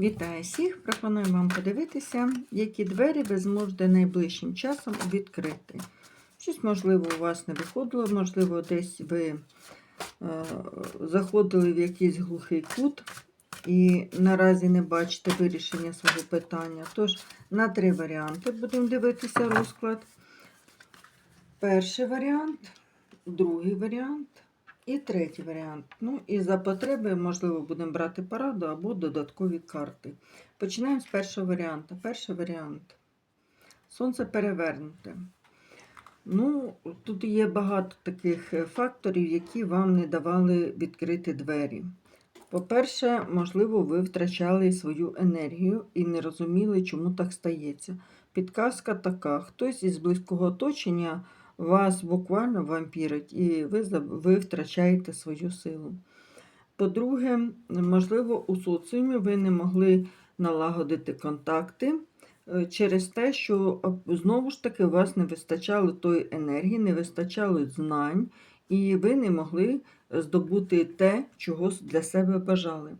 Вітаю всіх! Пропоную вам подивитися, які двері ви зможете найближчим часом відкрити. Щось, можливо, у вас не виходило, можливо, десь ви е, заходили в якийсь глухий кут і наразі не бачите вирішення свого питання. Тож, на три варіанти будемо дивитися розклад. Перший варіант, другий варіант і третій варіант. Ну і за потреби, можливо, будемо брати пораду або додаткові карти. Починаємо з першого варіанту. Перший варіант. Сонце перевернуте. Ну, тут є багато таких е, факторів, які вам не давали відкрити двері. По-перше, можливо, ви втрачали свою енергію і не розуміли, чому так стається. Підказка така: хтось із близького оточення вас буквально вампірить, і ви, ви втрачаєте свою силу. По-друге, можливо, у соціумі ви не могли налагодити контакти е, через те, що знову ж таки у вас не вистачало тої енергії, не вистачало знань, і ви не могли здобути те, чого для себе бажали.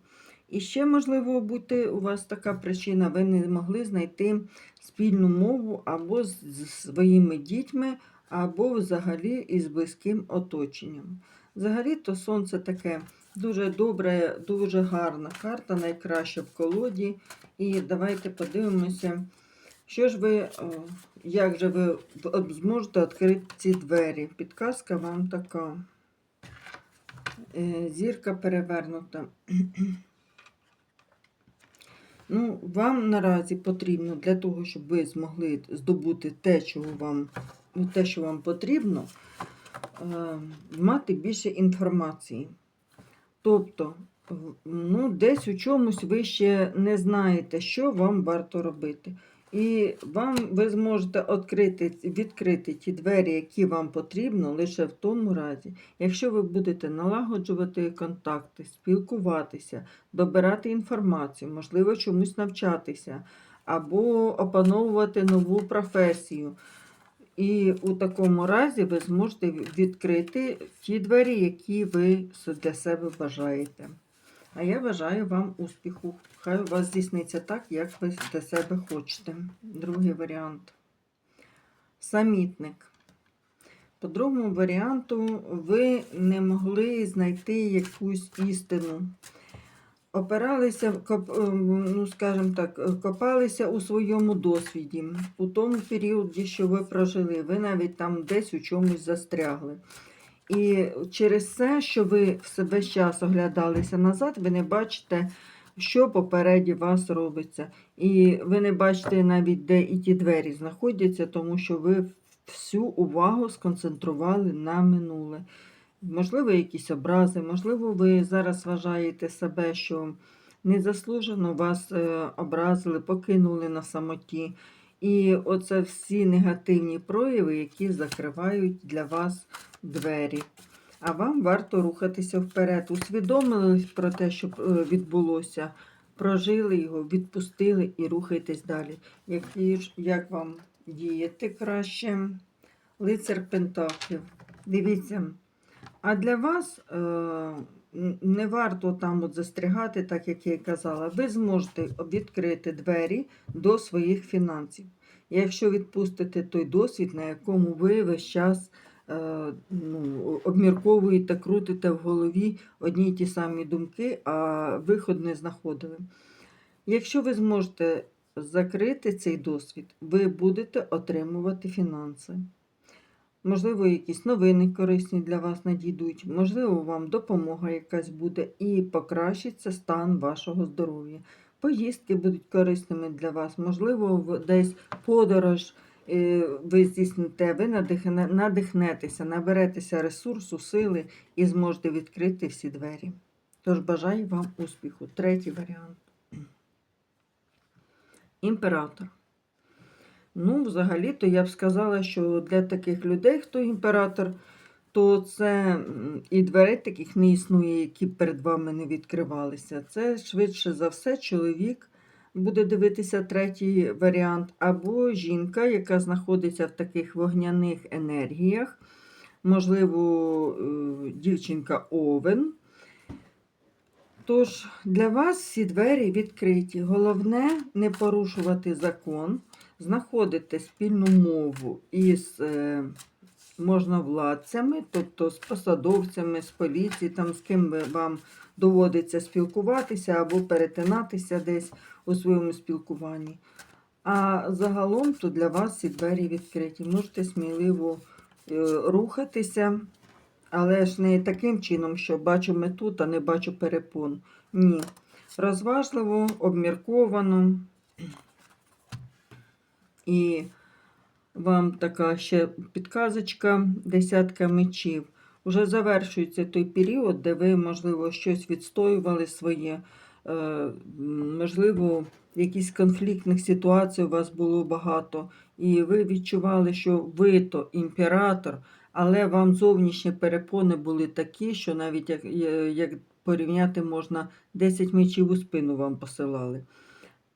І ще, можливо, бути у вас така причина, ви не могли знайти спільну мову або з своїми дітьми, або взагалі із близьким оточенням. Взагалі, то сонце таке дуже добре, дуже гарна карта, найкраща в колоді. І давайте подивимося, що ж ви, як же ви зможете відкрити ці двері. Підказка вам така. Е, Зірка перевернута. Ну, вам наразі потрібно для того, щоб ви змогли здобути те, чого вам, те, що вам потрібно, е, мати більше інформації. Тобто, ну, десь у чомусь ви ще не знаєте, що вам варто робити. І вам ви зможете відкрити, відкрити ті двері, які вам потрібно, лише в тому разі, якщо ви будете налагоджувати контакти, спілкуватися, добирати інформацію, можливо, чомусь навчатися, або опановувати нову професію. І у такому разі ви зможете відкрити ті двері, які ви для себе бажаєте. А я бажаю вам успіху. Хай у вас здійсниться так, як ви для себе хочете. Другий варіант. Самітник. По другому варіанту ви не могли знайти якусь істину. Опиралися, ем, ну, скажімо так, е, копалися у своєму досвіді. У тому періоді, що ви прожили, ви навіть там десь у чомусь застрягли. І через це, що ви все весь час оглядалися назад, ви не бачите, що попереді вас робиться. І ви не бачите навіть, де і ті двері знаходяться, тому що ви всю увагу сконцентрували на минуле. Можливо, якісь образи, можливо, ви зараз вважаєте себе, що незаслужено вас е, образили, покинули на самоті. І оце всі негативні прояви, які закривають для вас двері. А вам варто рухатися вперед. Усвідомили про те, що е, відбулося, прожили його, відпустили і рухайтесь далі. Які ж, як вам діяти краще? Лицар Пентаклів. Дивіться. А для вас е, не варто там от застрягати, так як я і казала. Ви зможете відкрити двері до своїх фінансів. Якщо відпустите той досвід, на якому ви весь час е, ну, обмірковуєте, крутите в голові одні й ті самі думки, а виход не знаходили. Якщо ви зможете закрити цей досвід, ви будете отримувати фінанси. Можливо, якісь новини корисні для вас надійдуть, можливо, вам допомога якась буде і покращиться стан вашого здоров'я. Поїздки будуть корисними для вас, можливо, десь подорож е, ви здійсните, ви надихнетеся, наберетеся ресурсу, сили і зможете відкрити всі двері. Тож бажаю вам успіху. Третій варіант. Імператор. Ну, взагалі-то я б сказала, що для таких людей, хто імператор, то це і дверей таких не існує, які перед вами не відкривалися. Це швидше за все чоловік буде дивитися третій варіант, або жінка, яка знаходиться в таких вогняних енергіях, можливо, е, дівчинка Овен. Тож для вас всі двері відкриті. Головне не порушувати закон, знаходити спільну мову із е, можновладцями, тобто з посадовцями, з поліції, там з ким вам доводиться спілкуватися або перетинатися десь у своєму спілкуванні. А загалом то для вас ці двері відкриті. Можете сміливо е, рухатися, але ж не таким чином, що бачу мету та не бачу перепон. Ні. Розважливо, обмірковано. І вам така ще підказочка, десятка мечів. Уже завершується той період, де ви, можливо, щось відстоювали своє. Е, можливо, якісь конфліктних ситуацій у вас було багато, і ви відчували, що ви то імператор, але вам зовнішні перепони були такі, що навіть як, е, як порівняти можна 10 мечів у спину вам посилали.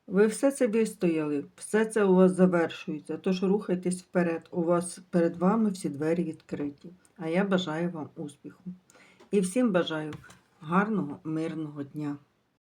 Ви все це вистояли, все це у вас завершується. Тож рухайтесь вперед. У вас перед вами всі двері відкриті. А я бажаю вам успіху. І всім бажаю гарного, мирного дня.